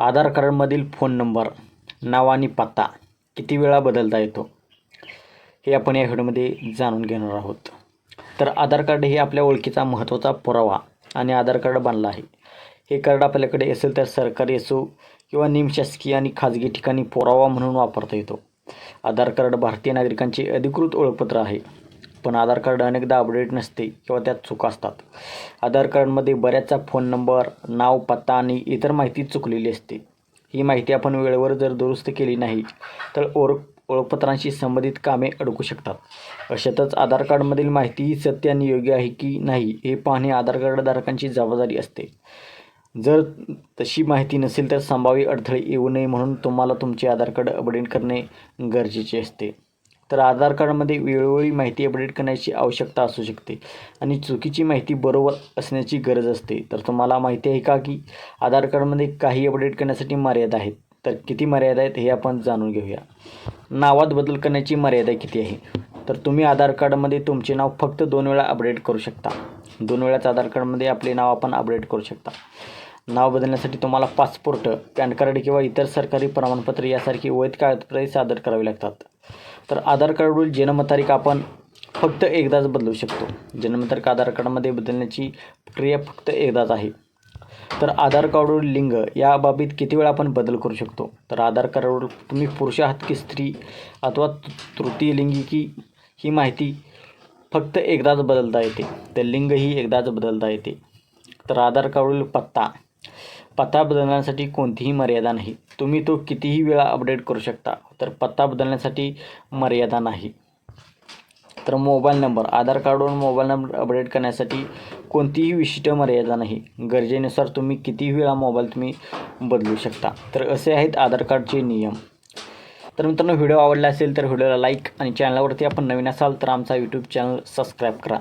आधार कार्डमधील phone number नाव आणि पत्ता किती वेळा बदलता येतो? हे आपण या व्हिडिओमध्ये जाणून घेणार आहोत. तर आधार कार्ड हे आपल्या ओळखीचा महत्त्वाचा पुरावा आणि आधार कार्ड बनला आहे. हे कार्ड आपल्याकडे असेल तर सरकारी असो किंवा निमशासकीय आणि खाजगी ठिकाणी पुरावा म्हणून वापरता येतो. आधार कार्ड भारतीय नागरिकांचे अधिकृत ओळखपत्र आहे. पण आधार कार्ड अनेकदा अपडेट नसते किंवा त्यात चुका असतात. आधार कार्डमध्ये बऱ्याचसा फोन नंबर नाव पत्ता आणि इतर माहिती चुकलेली असते. ही माहिती आपण वेळेवर जर दुरुस्त केली नाही तर ओळख ओळखपत्रांशी संबंधित कामे अडकू शकतात. अशातच आधार कार्डमधील माहिती ही सत्य आणि योग्य आहे की नाही हे पाहणे आधार कार्डधारकांची जबाबदारी असते. जर तशी माहिती नसेल तर संभाव्य अडथळे येऊ नये म्हणून तुम्हाला तुमचे आधार कार्ड अपडेट करणे गरजेचे असते. तर आधार कार्डमध्ये वेळोवेळी माहिती अपडेट करण्याची आवश्यकता असू शकते आणि चुकीची माहिती बरोबर असण्याची गरज असते. तर तुम्हाला माहिती आहे का की आधार कार्डमध्ये काही अपडेट करण्यासाठी मर्यादा आहेत? तर किती मर्यादा आहेत हे आपण जाणून घेऊया. नावात बदल करण्याची मर्यादा किती आहे? तर तुम्ही आधार कार्डमध्ये तुमचे नाव फक्त दोन वेळा अपडेट करू शकता. दोन वेळाच आधार कार्डमध्ये आपले नाव आपण अपडेट करू शकता. नाव बदलण्यासाठी तुम्हाला पासपोर्ट पॅन कार्ड किंवा इतर सरकारी प्रमाणपत्र यासारखी वैध कागदपत्रे सादर करावी लागतात. तर आधार कार्डवरील जन्मतारीख आपण फक्त एकदाच बदलू शकतो. जन्मतारीख आधार कार्डमध्ये बदलण्याची प्रक्रिया फक्त एकदाच आहे. तर आधार कार्डवरील लिंग या बाबतीत किती वेळा आपण बदल करू शकतो? तर आधार कार्डवर तुम्ही पुरुष आहात की स्त्री अथवा तृतीय लिंगी की ही माहिती फक्त एकदाच बदलता येते. तर लिंग ही एकदाच बदलता येते. तर आधार कार्डवरील पत्ता. पत्ता बदलण्यासाठी कोणतीही मर्यादा नाही. तुम्ही तो कितीही वेळा अपडेट करू शकता तर पत्ता बदलण्यासाठी मर्यादा नाही. तर मोबाईल नंबर आधार कार्डवरून मोबाईल नंबर अपडेट करण्यासाठी कोणतीही विशिष्ट मर्यादा नाही. गरजेनुसार तुम्ही कितीही वेळा मोबाईल तुम्ही बदलू शकता. तर असे आहेत आधार कार्डचे नियम. तर मित्रांनो व्हिडिओ आवडला असेल तर व्हिडिओला लाईक आणि चॅनलवरती आपण नवीन असाल तर आमचा यूट्यूब चॅनल सबस्क्राईब करा.